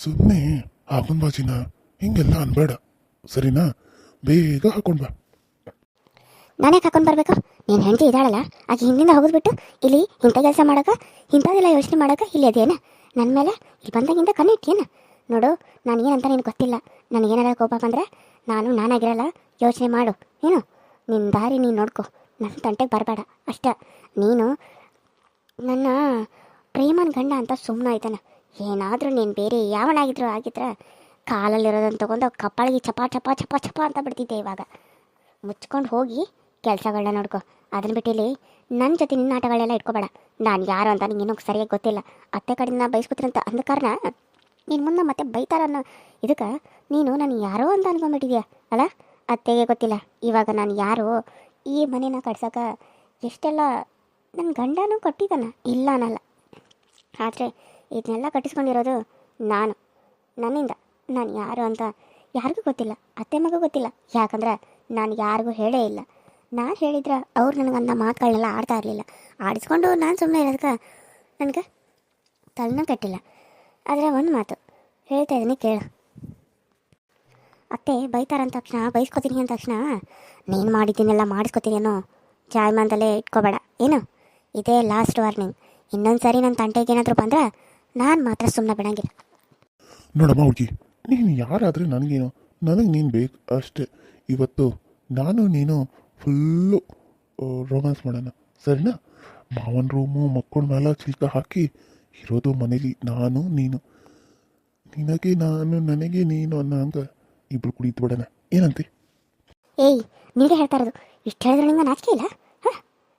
ಸುಮ್ಮನೆ ಹಾಕೊಂಡ್ ಬಾಜಿನ ಹಿಂಗೆಲ್ಲ ಅನ್ಬೇಡ. ಸರಿನಾ? ಬೇಗ ಹಾಕೊಂಡ್ ಬಾ. ನಾನೇ ಹಾಕೊಂಡು ಬರಬೇಕು? ನೀನು ಹೆಂಡತಿ ಇದ್ದಾಳಲ್ಲ, ಆಕೆ ಹಿಂದಿಂದ ಹೋಗಿದ್ಬಿಟ್ಟು ಇಲ್ಲಿ ಇಂಥ ಕೆಲಸ ಮಾಡಕ ಇಂಥದ್ದೆಲ್ಲ ಯೋಚನೆ ಮಾಡಕ ಇಲ್ಲಿ ಅದೇನ? ನನ್ನ ಮೇಲೆ ಇಲ್ಲಿ ಬಂದಾಗಿಂದ ಕಣ್ಣು ಇಟ್ಟೇನ ನೋಡು ನಾನು ಏನಂತ ನಿನಗೆ ಗೊತ್ತಿಲ್ಲ. ನನಗೇನಾರ ಕೋಪ ಬಂದರೆ ನಾನು ನಾನಾಗಿರಲ್ಲ, ಯೋಚನೆ ಮಾಡು. ಏನು? ನಿನ್ನ ದಾರಿ ನೀನು ನೋಡ್ಕೊ. ನನ್ನ ತಂಟೆಗೆ ಬರಬೇಡ. ಅಷ್ಟೇ. ನೀನು ನನ್ನ ಪ್ರೇಮನ ಗಂಡ ಅಂತ ಸುಮ್ಮನೆ ಆಯ್ತಾನ ಏನಾದರೂ ನೀನು ಬೇರೆ ಯಾವನಾಗಿದ್ರು ಆಗಿದ್ರೆ ಕಾಲಲ್ಲಿರೋದನ್ನು ತೊಗೊಂಡು ಕಪ್ಪಾಳಿಗೆ ಚಪ ಚಪ ಚಪ ಚಪ ಅಂತ ಬಿಡ್ತಿದ್ದೆ ಇವಾಗ. ಮುಚ್ಕೊಂಡು ಹೋಗಿ ಕೆಲಸಗಳನ್ನ ನೋಡ್ಕೊ. ಅದನ್ನ ಬಿಟ್ಟಿಲ್ಲಿ ನನ್ನ ಜೊತೆ ನಿನ್ನ ಆಟಗಳೆಲ್ಲ ಇಟ್ಕೋಬೇಡ. ನಾನು ಯಾರು ಅಂತ ನಿಂಗೆ ಇನ್ನೂ ಸರಿಯಾಗಿ ಗೊತ್ತಿಲ್ಲ. ಅತ್ತೆ ಕಡೆಯಿಂದ ಬಯಸ್ಕೊತೀರಂತ ಅಂದ ಕಾರಣ ನೀನು ಮುಂದೆ ಮತ್ತೆ ಬೈತಾರ ಅನ್ನೋ ಇದಕ್ಕೆ ನೀನು ನಾನು ಯಾರೋ ಅಂತ ಅನ್ಕೊಂಡ್ಬಿಟ್ಟಿದ್ಯಾ? ಅಲ್ಲ, ಅತ್ತೆಗೆ ಗೊತ್ತಿಲ್ಲ. ಇವಾಗ ನಾನು ಯಾರು ಈ ಮನೇನ ಕಟ್ಸೋಕೆ ಎಷ್ಟೆಲ್ಲ ನನ್ನ ಗಂಡನೂ ಕೊಟ್ಟಿದ್ದಾನ? ಇಲ್ಲ ಅನ್ನಲ್ಲ. ಆದರೆ ಇದನ್ನೆಲ್ಲ ಕಟ್ಟಿಸ್ಕೊಂಡಿರೋದು ನಾನು, ನನ್ನಿಂದ. ನಾನು ಯಾರು ಅಂತ ಯಾರಿಗೂ ಗೊತ್ತಿಲ್ಲ, ಅತ್ತೆ ಮಗು ಗೊತ್ತಿಲ್ಲ. ಯಾಕಂದ್ರೆ ನಾನು ಯಾರಿಗೂ ಹೇಳೇ ಇಲ್ಲ. ನಾನು ಹೇಳಿದ್ರೆ ಅವ್ರು ನನಗಂದ ಮಾತುಗಳನ್ನೆಲ್ಲ ಆಡ್ತಾ ಇರಲಿಲ್ಲ. ಆಡಿಸ್ಕೊಂಡು ನಾನು ಸುಮ್ಮನೆ ಇರೋದಕ್ಕೆ ನನಗೆ ತಲೆನೂ ಕಟ್ಟಿಲ್ಲ. ಆದರೆ ಒಂದು ಮಾತು ಹೇಳ್ತಾ ಇದ್ದೀನಿ ಕೇಳು. ಅತ್ತೆ ಬೈತಾರಂದ ತಕ್ಷಣ, ಬೈಸ್ಕೊತೀನಿ ಅಂದ ತಕ್ಷಣ, ನೀನು ಮಾಡಿದ್ದೀನೆಲ್ಲ ಮಾಡಿಸ್ಕೊತೀನಿ ಅನ್ನೋ. ಜಾಯಮಾನದಲ್ಲೇ ಇಟ್ಕೋಬೇಡ. ಏನು? ಇದೇ ಲಾಸ್ಟ್ ವಾರ್ನಿಂಗ್ ಇನ್ನೊಂದು ಸಾರಿ ನನ್ನ ತಂಟೆಗೆ ಏನಾದರೂ ಬಂದ್ರೆ ನಾನು ಮಾತ್ರ ಸುಮ್ಮನೆ ಬಿಡಂಗಿಲ್ಲ. ನೋಡಮ್ಮ ಹುಡುಗಿ ನೀನು ಯಾರಾದರೆ ನನಗೇನು ನನಗೆ ನೀನು ಬೇಕು ಅಷ್ಟೇ. ಇವತ್ತು ನಾನು ನೀನು ಫುಲ್ಲು ರೊಮ್ಯಾನ್ಸ್ ಮಾಡೋಣ. ಸರಿನಾ? ಮಾವನ ರೂಮು ಮಕ್ಕಳ ಮೇಲೆ ಚಿಲ್ಕ ಹಾಕಿ ಇರೋದು ಮನೇಲಿ ನಾನು ನೀನು. ನಿನಗೆ ನಾನು ನನಗೆ ನೀನು ಅನ್ನೋ ಅಂತ ಇಬ್ರು ಕುಡಿತು ಬಿಡೋಣ ಏನಂತೆ? ಏಯ್ ನೀವೇ ಹೇಳ್ತಾ ಇರೋದು ಇಷ್ಟು ಹೇಳಿದ್ರೆ ನಿಂಗೆ ನಾಚಿಕೆ ಇಲ್ಲ? ಹಾಂ?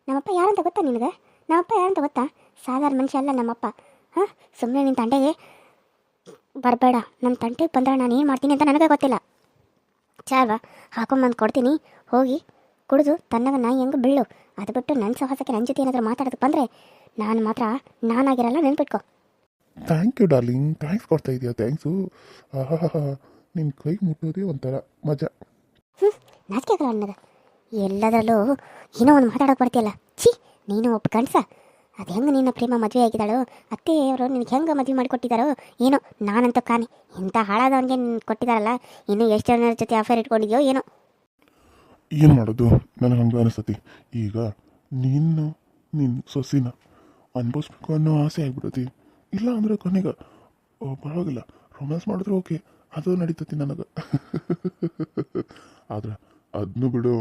ನಮ್ಮಪ್ಪ ಯಾರಂತ ಗೊತ್ತಾ ನಿನಗೆ? ನಮ್ಮಪ್ಪ ಯಾರಂತ ಗೊತ್ತಾ? ಸಾಧಾರಣ ಮನುಷ್ಯ ಅಲ್ಲ ನಮ್ಮಪ್ಪ. ಹಾಂ ಸುಮ್ಮನೆ ನಿನ್ನ ತಂಡೆಗೆ ಬರಬೇಡ ನನ್ನ ತಂಟೆಗೆ ಬಂದರೆ ನಾನು ಏನು ಮಾಡ್ತೀನಿ ಅಂತ ನನಗೆ ಗೊತ್ತಿಲ್ಲ. ಚಾವ ಹಾಕೊಂಬಂದು ಕೊಡ್ತೀನಿ ಹೋಗಿ ಕುಡಿದು ತನ್ನಗ ನಾಯಿ ಹೆಂಗೆ ಬೀಳು ಅದು ಬಿಟ್ಟು ನನ್ನ ಸಹವಾಸಕ್ಕೆ ನನ್ನ ಜೊತೆ ಏನಾದರೂ ಮಾತಾಡೋದಕ್ಕೆ ಬಂದರೆ ನಾನು ಮಾತ್ರ ನಾನಾಗಿರಲ್ಲ ನೆನ್ಪಿಟ್ಕೊ. ಥ್ಯಾಂಕ್ ಯು ಡಾರ್ಲಿಂಗ್ ಥ್ಯಾಂಕ್ಸ್ ಕೊಡ್ತಾ ಇದೆಯಾ ಥ್ಯಾಂಕ್ಸು ನಿನ್ನ ಕೈ ಮುಟ್ಟೋದೇ ಒಂಥರ ಮಜಾ. ಹ್ಞೂ ನಾಚಿಕೆ ಆಗಲ್ಲ ಅನ್ನೋದು ಎಲ್ಲದರಲ್ಲೂ ಏನೋ ಒಂದು ಮಾತಾಡೋಕೆ ಬರ್ತೀಯಲ್ಲ. ಛೀ ನೀನು ಒಬ್ಬ ಗಂಡಸ. ಅದು ಹೆಂಗೆ ನಿನ್ನ ಪ್ರೇಮ ಮದುವೆ ಆಗಿದ್ದಾಳೋ? ಅತ್ತೆಯವರು ನಿನಗೆ ಹೆಂಗೆ ಮದುವೆ ಮಾಡಿಕೊಟ್ಟಿದ್ದಾರೋ ಏನೋ ನಾನಂತೂ ಕಾಣಿ. ಇಂಥ ಹಾಳಾದವನಿಗೆ ಕೊಟ್ಟಿದ್ದಾರಲ್ಲ ಇನ್ನೂ ಎಷ್ಟು ಜನರ ಜೊತೆ ಅಫೇರ್ ಇಟ್ಕೊಂಡಿದ್ಯೋ ಏನೋ? ಏನು ಮಾಡೋದು? ನನಗೆ ಹಂಗೆ ಅನಿಸ್ತತಿ. ಈಗ ನೀನು ನಿನ್ನ ಸೊಸಿನ ಅನ್ಭವಿಸ್ಬೇಕು ಅನ್ನೋ ಆಸೆ ಆಗ್ಬಿಡತಿ ಇಲ್ಲ ಅಂದ್ರೆ ಕೊನೆಗೆ ಪರವಾಗಿಲ್ಲ. ರೊಮ್ಯಾನ್ಸ್ ಮಾಡಿದ್ರೆ ಓಕೆ ಅದು ನಡೀತತಿ ನನಗೆ. ಆದ್ರೆ ಅದನ್ನು ಬಿಡು,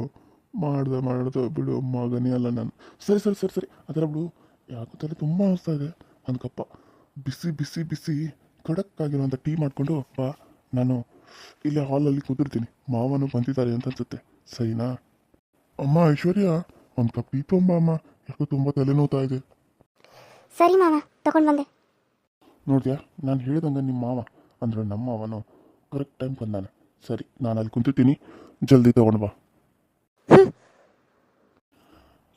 ಮಾಡ್ದೆ ಮಾಡ್ದೆ ಬಿಡು ಮಗನೇ ಅಲ್ಲ ನಾನು. ಸರಿ ಸರಿ ಸರಿ ಸರಿ. ಅದರ ಬಿಡು. ಯಾಕೋ ತಲೆ ತುಂಬ ಅನಿಸ್ತಾ ಇದೆ. ಒಂದು ಕಪ್ಪ ಬಿಸಿ ಬಿಸಿ ಬಿಸಿ ಖಡಕ್ ಆಗಿರುವಂಥ ಟೀ ಮಾಡಿಕೊಂಡು ಬಾ. ನಾನು ಇಲ್ಲೇ ಹಾಲಲ್ಲಿ ಕೂತಿರ್ತೀನಿ. ಮಾವನು ಬಂದಿದ್ದಾರೆ ಅಂತ ಅನ್ಸುತ್ತೆ. ಸರಿನಾ? ಅಮ್ಮ ಐಶ್ವರ್ಯ? ಒಂದು ಕಪ್ ಟೀ ತೊಂಬ ಅಮ್ಮ. ಯಾಕೋ ತುಂಬ ತಲೆನೋವ್ತಾ ಇದೆ. ಸರಿ ಮಾವ ತಗೊಂಡು ಬಂದೆ. ನೋಡಿದ್ಯಾ? ನಾನು ಹೇಳಿದಂಗೆ ನಿಮ್ಮ ಮಾವ ಅಂದರೆ ನಮ್ಮ ಮಾವನು ಕರೆಕ್ಟ್ ಟೈಮ್ ಬಂದಾನೆ. ಸರಿ ನಾನು ಅಲ್ಲಿ ಕುಂತಿರ್ತೀನಿ. ಜಲ್ದಿ ತಗೊಂಡು ಬಾ.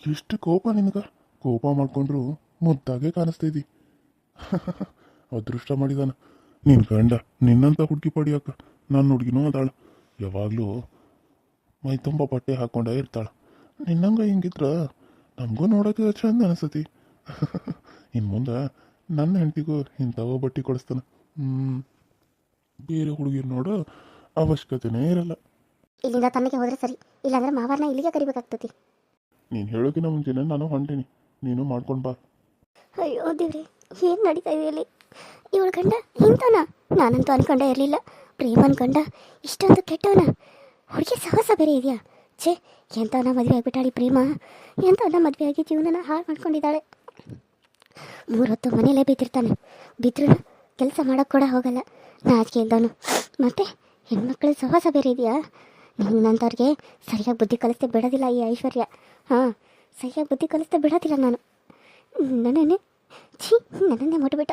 ಎಷ್ಟು ಕೋಪ ನಿನಗ? ಕೋಪ ಮಾಡ್ಕೊಂಡ್ರು ಮುದ್ದಾಗೆ ಕಾಣಿಸ್ತಾ ಇದ್ದಿ. ಅದೃಷ್ಟ ಮಾಡಿದಾನ. ನಿನ್ ಗಂಡ ನಿನ್ನಂತ ಹುಡುಗಿ ಪಡಿಯಕ್ಕ ನನ್ನ ಹುಡುಗಿನೂ ಅದಾಳ. ಯಾವಾಗಲೂ ಮೈ ತುಂಬ ಬಟ್ಟೆ ಹಾಕೊಂಡೇ ಇರ್ತಾಳ. ನಿನ್ನಂಗ ಹಿಂಗಿದ್ರ ನಮಗೂ ನೋಡೋಕೆ ಚಂದ ಅನಿಸ್ತತಿ ಇನ್ನು ಮುಂದ ನನ್ನ ಹೆಂಡತಿಗೂ ಇಂಥವ ಬಟ್ಟೆ ಕೊಡಿಸ್ತಾನೆ. ಹ್ಞೂ ಬೇರೆ ಹುಡುಗಿರ್ ನೋಡೋ ಅವಶ್ಯಕತೆನೇ ಇರಲ್ಲ. ಇಲ್ಲಿಂದ ತನಗೆ ಹೋದ್ರೆ ಸರಿ. ಇಲ್ಲಾಂದ್ರೆ ಮಾವರನ್ನ ಇಲ್ಲಿಗೆ ಕರಿಬೇಕಾಗ್ತತಿ. ನೀನು ಹೇಳೋಕಿನ ಮುಂಚೆನೆ ನಾನು ಹೊಂಟೀನಿ. ನೀನು ಮಾಡ್ಕೊಂಡು ಬಾ. ಅಯ್ಯೋ ದೇವ್ರಿ, ಏನು ನಡೀತಾ ಇದೆ ಇಲ್ಲಿ? ಇವಳು ಗಂಡ, ಇಂಥವನ? ನಾನಂತೂ ಅನ್ಕೊಂಡೇ ಇರಲಿಲ್ಲ. ಪ್ರೇಮ್ ಗಂಡ, ಇಷ್ಟೊಂದು ಕೆಟ್ಟವನ? ಹುಡುಗಿ ಸಾಹಸ ಬೇರೆ ಇದೆಯಾ? ಛೇ, ಎಂಥವನ ಮದುವೆ ಆಗಿಬಿಟ್ಟಾಳಿ ಪ್ರೇಮ. ಎಂಥವನ ಮದುವೆ ಆಗಿ ಜೀವನನ ಹಾಳು ಮಾಡ್ಕೊಂಡಿದ್ದಾಳೆ. ಮೂರೊತ್ತು ಮನೆಯಲ್ಲೇ ಬಿದ್ದಿರ್ತಾನೆ. ಬಿದ್ರೂ ಕೆಲಸ ಮಾಡೋಕೆ ಕೂಡ ಹೋಗಲ್ಲ. ನಾಚಿಕೆ ಇಂದನು ಮತ್ತೆ ಹೆಣ್ಮಕ್ಳ ಸಹವಾಸ ಬೇರೆ ಇದೆಯಾ? ನಿನ್ನಂಥವ್ರಿಗೆ ಸರಿಯಾಗಿ ಬುದ್ಧಿ ಕಲಿಸ್ತೇ ಬಿಡೋದಿಲ್ಲ ಈ ಐಶ್ವರ್ಯ. ಹಾಂ ಸರಿಯಾಗಿ ಬುದ್ಧಿ ಕಲಿಸ್ತಾ ಬಿಡೋದಿಲ್ಲ ನಾನು. ನನ್ನನ್ನೇ, ಛೀ ನನ್ನನ್ನೇ ಮುಟ್ಬಿಟ್ಟ.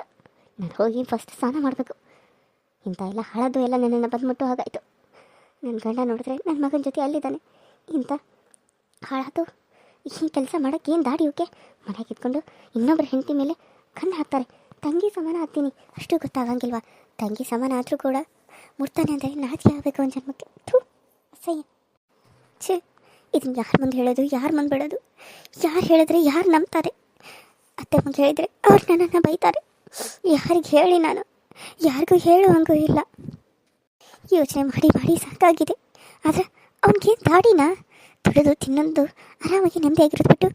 ನಾನು ಹೋಗಿ ಫಸ್ಟ್ ಸ್ನಾನ ಮಾಡಬೇಕು. ಇಂಥ ಎಲ್ಲ ಹಳದು ಎಲ್ಲ ನನ್ನನ್ನು ಬಂದ್ಬಿಟ್ಟು ಹಾಗಾಯಿತು. ನನ್ನ ಗಂಡ ನೋಡಿದ್ರೆ ನನ್ನ ಮಗನ ಜೊತೆ ಅಲ್ಲಿದ್ದಾನೆ. ಇಂಥ ಹಾಳಾತು ಈ ಕೆಲಸ ಮಾಡೋಕ್ಕೆ ಏನು ದಾಡಿ ಓಕೆ ಮನೆಗೆ ಇದ್ಕೊಂಡು ಇನ್ನೊಬ್ಬರ ಹೆಂಡತಿ ಮೇಲೆ ಕಣ್ಣು ಹಾಕ್ತಾರೆ. ತಂಗಿ ಸಮಾನ ಆಗ್ತೀನಿ. ಅಷ್ಟು ಗೊತ್ತಾಗಂಗಿಲ್ವಾ? ತಂಗಿ ಸಮಾನ ಆದರೂ ಕೂಡ ಮುಡ್ತಾನೆ ಅಂದರೆ ನಾಚಿಕೆ ಆಗಬೇಕು ಒಂದು ಜನ್ಮಕ್ಕೆ. ಥೂ, ಅಸಹ್ಯ. ಛೇ ಇದನ್ನ ಯಾರ ಮುಂದೆ ಹೇಳೋದು, ಯಾರು ಮುಂದೆ ಬಿಡೋದು? ಯಾರು ಹೇಳಿದ್ರೆ ಯಾರು ನಂಬ್ತಾರೆ? ಅತ್ತೆ ಮುಂದೆ ಹೇಳಿದರೆ ಅವ್ರು ನನ್ನನ್ನು ಬೈತಾರೆ. ಯಾರಿಗೆ ಹೇಳಿ ನಾನು? ಯಾರಿಗೂ ಹೇಳುವಂಗೂ ಇಲ್ಲ. ಯೋಚನೆ ಮಾಡಿ ಮಾಡಿ ಸಾಕಾಗಿದೆ. ಆದರೆ ಅವನಿಗೆ ದಾಡಿನ? ದುಡಿದು ತಿನ್ನೊಂದು ಆರಾಮಾಗಿ ನೆಮ್ಮದಿಯಾಗಿರೋದ್ಬಿಟ್ಟು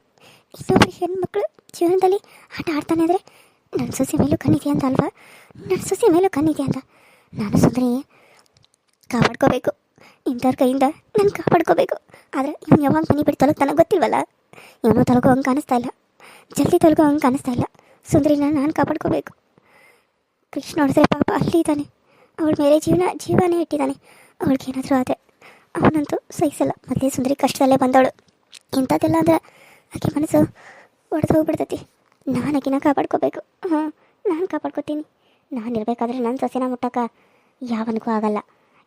ಇನ್ನೊಬ್ಬರು ಹೆಣ್ಮಕ್ಳು ಜೀವನದಲ್ಲಿ ಆಟ ಆಡ್ತಾನೆ ಅಂದರೆ ನನ್ನ ಸೊಸೆ ಮೇಲೂ ಕಣ್ಣಿದೆ ಅಂತ ಅಲ್ವಾ? ನನ್ನ ಸೊಸೆ ಮೇಲೂ ಕಣ್ಣಿದೆ ಅಂತ ನಾನು ಸುಂದರಿ ಕಾಪಾಡ್ಕೋಬೇಕು. ಇಂಥವ್ರ ಕೈಯಿಂದ ನಾನು ಕಾಪಾಡ್ಕೋಬೇಕು. ಆದರೆ ಇವ್ನು ಯಾವಾಗ ಮನೆ ಬಿಟ್ಟು ತನಗೆ ಗೊತ್ತಿಲ್ವಲ್ಲ? ಇವನು ತೊಲಗೋ ಹಂಗೆ ಕಾಣಿಸ್ತಾ ಇಲ್ಲ. ಜಲ್ದಿ ತೊಲಗೋ ಹಂಗೆ ಕಾಣಿಸ್ತಾ ಇಲ್ಲ. ಸುಂದರಿನ ನಾನು ಕಾಪಾಡ್ಕೋಬೇಕು. ಕೃಷ್ಣ ನೋಡಿದ್ರೆ ಪಾಪ ಅಲ್ಲಿ ಇದ್ದಾನೆ. ಅವಳ ಮೇಲೆ ಜೀವನ, ಜೀವನೇ ಇಟ್ಟಿದ್ದಾನೆ. ಅವಳಿಗೇನಾದರೂ ಆದರೆ ಅವನಂತೂ ಸಹಿಸಲ್ಲ. ಮೊದಲೇ ಸುಂದರಿ ಕಷ್ಟದಲ್ಲೇ ಬಂದವಳು. ಇಂಥದ್ದೆಲ್ಲ ಅಂದ್ರೆ ಆಕೆ ಮನಸ್ಸು ಒಡೆದು ಹೋಗ್ಬಿಡ್ತೈತಿ. ನಾನು ಆಕಿನ ಕಾಪಾಡ್ಕೋಬೇಕು. ಹಾಂ ನಾನು ಕಾಪಾಡ್ಕೋತೀನಿ. ನಾನು ಇರಬೇಕಾದ್ರೆ ನನ್ನ ಸೊಸೆನ ಮುಟ್ಟಕ್ಕ ಯಾವನಿಗೂ ಆಗಲ್ಲ.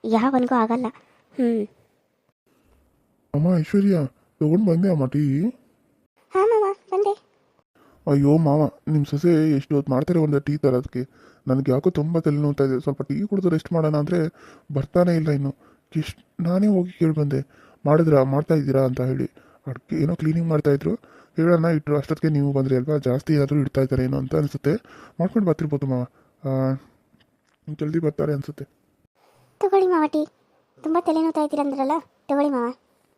ಯಾವನಿಗೂ ಆಗಲ್ಲ. ಹ್ಞೂ ಅಮ್ಮ ಐಶ್ವರ್ಯ ತಗೊಂಡು ಬಂದೆ ಅಮ್ಮ ಟೀ. ಹಾಂ ಮಾವ ಬಂದೆ. ಅಯ್ಯೋ ಮಾವ ನಿಮ್ಮ ಸೊಸೆ ಎಷ್ಟು ಹೊತ್ತು ಮಾಡ್ತಾರೆ ಒಂದು ಟೀ ತರೋದಕ್ಕೆ? ನನಗೆ ಯಾಕೋ ತುಂಬ ತಲೆ ನೋಡ್ತಾ ಇದೆ. ಸ್ವಲ್ಪ ಟೀ ಕುಡಿದು ರೆಸ್ಟ್ ಮಾಡೋಣ ಅಂದರೆ ಬರ್ತಾನೆ ಇಲ್ಲ ಇನ್ನು. ಎಷ್ಟು ನಾನೇ ಹೋಗಿ ಕೇಳಿ ಬಂದೆ. ಮಾಡಿದ್ರಾ ಮಾಡ್ತಾ ಇದ್ದೀರಾ ಅಂತ ಹೇಳಿ. ಅಡುಗೆ ಏನೋ ಕ್ಲೀನಿಂಗ್ ಮಾಡ್ತಾಯಿದ್ರು ಹೇಳೋಣ ಇಟ್ಟರು ಅಷ್ಟೊತ್ತಿಗೆ ನೀವು ಬಂದ್ರಿ ಅಲ್ವಾ? ಜಾಸ್ತಿ ಏನಾದರೂ ಇಡ್ತಾ ಇದ್ದಾರೆ ಏನೋ ಅಂತ ಅನಿಸುತ್ತೆ. ಮಾಡ್ಕೊಂಡು ಬರ್ತಿರ್ಬೋದು ಮಾವ. ಆ, ಜಲ್ದಿ ಬರ್ತಾರೆ ಅನಿಸುತ್ತೆ. ತಗೊಳ್ಳಿ ಮಾವ ಟೀ. ತುಂಬ ತಲೆನೋತಾ ಇದ್ದೀರಂದ್ರಲ್ಲ ತಗೊಳ್ಳಿ ಮಾವ.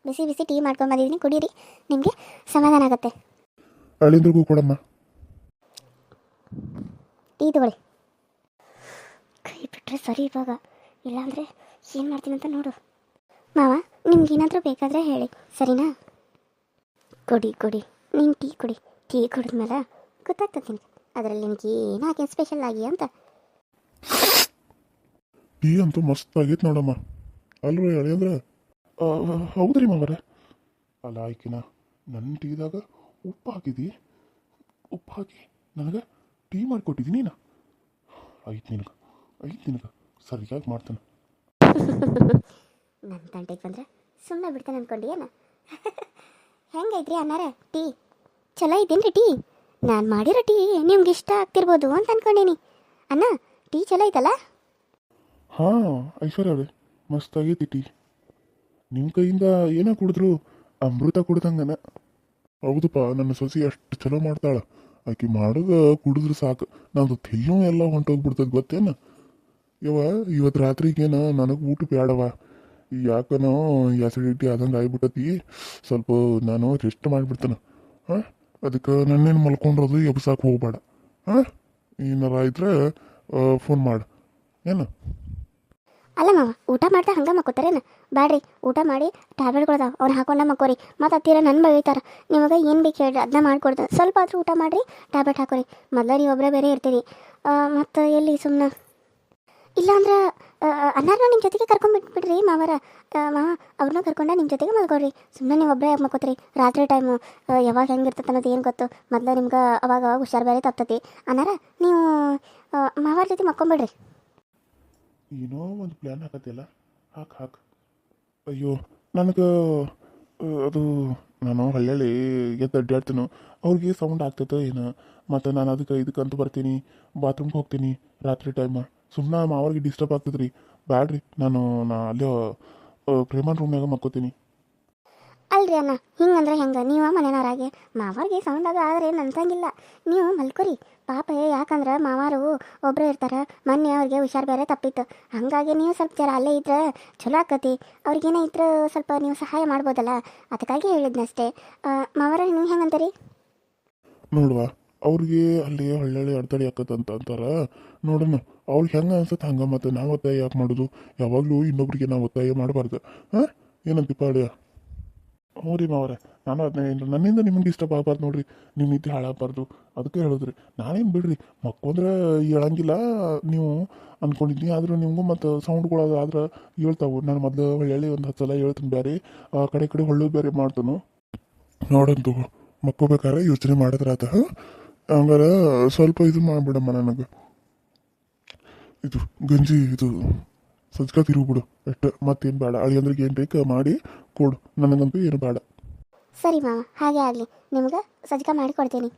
ಬಿಸಿ ಬಿಸಿ ಟೀ ಮಾಡ್ಕೊಂಡು ಬಂದಿದ್ದೀನಿ. ಕುಡೀರಿ. ನಿಮಗೆ ಸಮಾಧಾನ ಆಗುತ್ತೆ. ಅಳಿಂದ್ರಿಗೂ ಕೊಡಮ್ಮ. ಟೀ ತಗೊಳ್ಳಿ. ಕೈ ಬಿಟ್ಟರೆ ಸರಿ ಇವಾಗ. ಇಲ್ಲಾಂದರೆ ಏನು ಮಾಡ್ತೀನಿ ಅಂತ ನೋಡು. ಮಾವ ನಿಮ್ಗೇನಾದರೂ ಬೇಕಾದರೆ ಹೇಳಿ. ಸರಿನಾ? ಕೊಡಿ ಕೊಡಿ. ನೀನು ಟೀ ಕುಡಿ. ಟೀ ಕುಡಿದ್ಮೇಲೆ ಗೊತ್ತಾಗ್ತದೆ ನಿನಗೆ ಅದರಲ್ಲಿ ನಿನಗೆ ಏನಾಗಿ ಸ್ಪೆಷಲ್ ಆಗಿ ಅಂತ. ಟೀ ಅಂತೂ ಮಸ್ತ್ ಆಗೈತೆ ನೋಡಮ್ಮ. ಅಲ್ವ ಅಂದ್ರೆ? ಹೌದ್ರಿ ಮಾವರ. ಅಲ್ಲ ಆಯ್ಕಿನ ನನ್ನ ಟೀದಾಗ ಉಪ್ಪು ಹಾಕಿದಿ? ಉಪ್ಪು ಹಾಕಿ ನನಗೆ ಟೀ ಮಾಡಿಕೊಟ್ಟಿದ್ದೀನಿ ನಾ ಐದು ನಿನಗೆ ಐದು ನಿನಗೆ ಸರಿಯಾಗಿ ಮಾಡ್ತಾನೆ. ನನ್ನ ತಂಟೆಗೆ ಬಂದರೆ ಸುಮ್ಮನೆ ಬಿಡ್ತಾನೆ ಅನ್ಕೊಂಡಿಯೇನ ಹೆಂಗೈತ್ರಿ ಅನ್ನಾರ ಟೀ? ಚಲೋ ಐತೇನ್ರಿ ಟೀ? ನಾನು ಮಾಡಿರೋ ಟೀ ನಿಮ್ಗೆ ಇಷ್ಟ ಆಗ್ತಿರ್ಬೋದು ಅಂತ ಅನ್ಕೊಂಡೀನಿ. ಅಣ್ಣ ಟೀ ಚಲೋ ಐತಲ್ಲ? ಹಾಂ ಐಶ್ವರ್ಯ ಅವರೇ. ಮಸ್ತ್ ಆಗೈತಿ ಟೀ ನಿಮ್ಮ ಕೈಯಿಂದ ಏನೋ ಕುಡಿದ್ರು? ಅಮೃತ ಕುಡ್ದಂಗನ. ಹೌದಪ್ಪ ನನ್ನ ಸೊಸಿ ಅಷ್ಟು ಚಲೋ ಮಾಡ್ತಾಳ. ಆಕೆ ಮಾಡೋದು ಕುಡಿದ್ರು ಸಾಕು. ನಂದು ತೆಲ್ಲೂ ಎಲ್ಲ ಹೊಂಟೋಗ್ಬಿಡ್ತದೆ ಗೊತ್ತೇನ? ಯವ್ವ ಇವತ್ತು ರಾತ್ರಿಗೇನ ನನಗೆ ಊಟ ಬೇಡವ ಯಾಕನೋ ಆಸಿಡಿಟಿ ಆದಂಗೆ ಆಗ್ಬಿಟ್ಟತಿ. ಸ್ವಲ್ಪ ನಾನು ರೆಸ್ಟ್ ಮಾಡಿಬಿಡ್ತೇನೆ. ಹಾಂ? ಅದಕ್ಕೆ ನನ್ನೇನು ಮಲ್ಕೊಂಡ್ರದು ಎಬ್ಸಾಕ್ ಹೋಗ್ಬೇಡ. ಹಾಂ? ಏನಾರ ಇದ್ರೆ ಫೋನ್ ಮಾಡು. ಏನು? ಅಲ್ಲ ಮಾವ, ಊಟ ಮಾಡ್ತಾ ಹಂಗೆ ಮಕ್ಕೋತಾರೇನು? ಬ್ಯಾಡ್ರಿ, ಊಟ ಮಾಡಿ ಟ್ಯಾಬ್ಲೆಟ್ಗಳದಾವ ಅವ್ರು ಹಾಕೊಂಡ ಮಕ್ಕೋರಿ. ಮತ್ತು ಹತ್ತಿರ ನನ್ನ ಬೈತಾರ ನಿಮಗೆ ಏನು ಬೇಕು ಹೇಳ್ರಿ ಅದನ್ನ ಮಾಡ್ಕೊಡ್ತಾರೆ ಸ್ವಲ್ಪ ಆದರೂ ಊಟ ಮಾಡಿರಿ, ಟ್ಯಾಬ್ಲೆಟ್ ಹಾಕೋರಿ. ಮೊದಲ ನೀವು ಒಬ್ಬರೇ ಬೇರೆ ಇರ್ತೀರಿ. ಮತ್ತು ಎಲ್ಲಿ ಸುಮ್ಮನೆ ಇಲ್ಲಾಂದ್ರೆ ಅನ್ನಾರನ್ನ ನಿಮ್ಮ ಜೊತೆಗೆ ಕರ್ಕೊಂಡ್ಬಿಟ್ಬಿಡ್ರಿ ಮಾವರ. ಮಾವ ಅವ್ರನ್ನ ಕರ್ಕೊಂಡ ನಿಮ್ಮ ಜೊತೆಗೆ ಮಲ್ಕೊಳ್ರಿ ಸುಮ್ಮನೆ ನೀವು ಒಬ್ಬರೇ ಮಕ್ಕೋತ್ರಿ. ರಾತ್ರಿ ಟೈಮು ಯಾವಾಗ ಹೆಂಗಿರ್ತದೆ ಅನ್ನೋದು ಏನು ಗೊತ್ತು. ಮೊದಲು ನಿಮ್ಗೆ ಅವಾಗ ಅವಾಗ ಹುಷಾರು ಬೇರೆ ತಪ್ತತಿ. ಅನ್ನಾರ, ನೀವು ಮಾವರ ಜೊತೆ ಮಕ್ಕೊಂಬಿಡ್ರಿ. ಏನೋ ಒಂದು ಪ್ಲ್ಯಾನ್ ಹಾಕತ್ತಿಲ್ಲ ಹಾಕ್ ಹಾಕ್. ಅಯ್ಯೋ, ನನಗೆ ಅದು, ನಾನು ಹಳ್ಳಿ ಎದ್ದು ಅಡ್ಡಾಡ್ತೀನೋ ಅವ್ರಿಗೆ ಸೌಂಡ್ ಆಗ್ತೈತೆ ಏನು. ಮತ್ತು ನಾನು ಅದಕ್ಕೆ ಇದಕ್ಕಂತ ಬರ್ತೀನಿ ಬಾತ್ರೂಮ್ಗೆ ಹೋಗ್ತೀನಿ, ರಾತ್ರಿ ಟೈಮ ಸುಮ್ಮನೆ ಮಾವರಿಗೆ ಡಿಸ್ಟರ್ಬ್ ಆಗ್ತದ್ರಿ ಬ್ಯಾಡ್ರಿ, ನಾನು, ನಾ ಅಲ್ಲೇ ಪ್ರೇಮನ್ ರೂಮ್ನಾಗ ಮಕ್ಕೋತೀನಿ ಅಲ್ರಿ ಅಣ್ಣ, ಹಿಂಗಂದ್ರೆ ಹೆಂಗೆ? ನೀವು ಮನೆಯವರಾಗೆ. ಮಾವಾರಿಗೆ ಸೌಂಡ್ ಅದು ಆದ್ರೆ ಏನು ಅನ್ಸಂಗಿಲ್ಲ ನೀವು ಮಲ್ಕೊರಿ. ಪಾಪ ಯಾಕಂದ್ರೆ ಮಾವಾರು ಒಬ್ಬರೇ ಇರ್ತಾರೆ, ಮೊನ್ನೆ ಅವ್ರಿಗೆ ಹುಷಾರು ಬೇರೆ ತಪ್ಪಿತ್ತು. ಹಾಗಾಗಿ ನೀವು ಸ್ವಲ್ಪ ಜರ ಅಲ್ಲೇ ಇದ್ರೆ ಚಲೋ ಆಕತಿ. ಅವ್ರಿಗೇನೇ ಇದ್ರೆ ಸ್ವಲ್ಪ ನೀವು ಸಹಾಯ ಮಾಡ್ಬೋದಲ್ಲ? ಅದಕ್ಕಾಗಿ ಹೇಳಿದ್ನಷ್ಟೇ. ಮಾವಾರ, ನೀವು ಹೆಂಗಂತೀರಿ? ನೋಡುವ, ಅವ್ರಿಗೆ ಅಲ್ಲಿ ಹಳ್ಳಿ ಅಡ್ತಡಿ ಆಕತ್ತಂತ ಅಂತಾರ. ನೋಡೋಣ ಅವ್ರಿಗೆ ಹೆಂಗೆ ಅನ್ಸತ್ತೆ ಹಂಗೆ ಮತ್ತು ನಾವು ಒತ್ತಾಯ ಯಾಕೆ ಮಾಡೋದು? ಯಾವಾಗಲೂ ಇನ್ನೊಬ್ರಿಗೆ ನಾವು ಒತ್ತಾಯ ಮಾಡಬಾರ್ದು. ಹಾಂ? ಏನಂತಿಪ್ಪ ಅಳಿಯ ಹ್ಞೂ ರೀ ಮಾವರೆ. ನಾನು ಅದನ್ನೇ ನನ್ನಿಂದ ನಿಮ್ಗೆ ಡಿಸ್ಟರ್ಬ್ ಆಗಬಾರ್ದು ನೋಡ್ರಿ. ನಿಮ್ಮ ನಿದ್ದೆ ಹಾಳಾಗಬಾರ್ದು. ಅದಕ್ಕೆ ಹೇಳಿದ್ರಿ. ನಾನೇನು ಬಿಡ್ರಿ. ಮಕ್ಕೊಂದ್ರೆ ಹೇಳಂಗಿಲ್ಲ. ನೀವು ಅಂದ್ಕೊಂಡಿದ್ದೀನಿ ಆದರೂ ನಿಮಗೂ ಮತ್ತು ಸೌಂಡ್ಗಳು ಆದ್ರೆ ಹೇಳ್ತಾವು. ನಾನು ಮೊದಲು ಹೊಳ್ಳಿ ಒಂದು ಹತ್ತು ಸಲ ಹೇಳ್ತೀನಿ ಬೇರೆ ಆ ಕಡೆ ಕಡೆ ಹೊಳ್ಳು ಬೇರೆ ಮಾಡ್ತಾನು. ನೋಡಂತು ಮಕ್ಕೋಬೇಕಾದ್ರೆ ಯೋಚನೆ ಮಾಡಿದ್ರಾತ ಹಂಗಾರೆ ಸ್ವಲ್ಪ ಇದು ಮಾಡಿಬಿಡಮ್ಮ ನನಗೆ. ಇದು ಗಂಜಿ ಇದು ಸಜ್ಕ ತಿರುಗ್ಬಿಡು ಅಷ್ಟೇ ಮತ್ತೇನು ಬೇಡ. ಅಳಿಯಂದ್ರಿಗೆ ಏನು ಬೇಕು ಮಾಡಿ ಕೊಡು. ನನಗಂತೂ ಏನು ಬೇಡ. ಸರಿ ಮಾವ, ಹಾಗೆ ಆಗಲಿ. ನಿಮ್ಗೆ ಸಜ್ಜಕ ಮಾಡಿ ಕೊಡ್ತೀನಿ.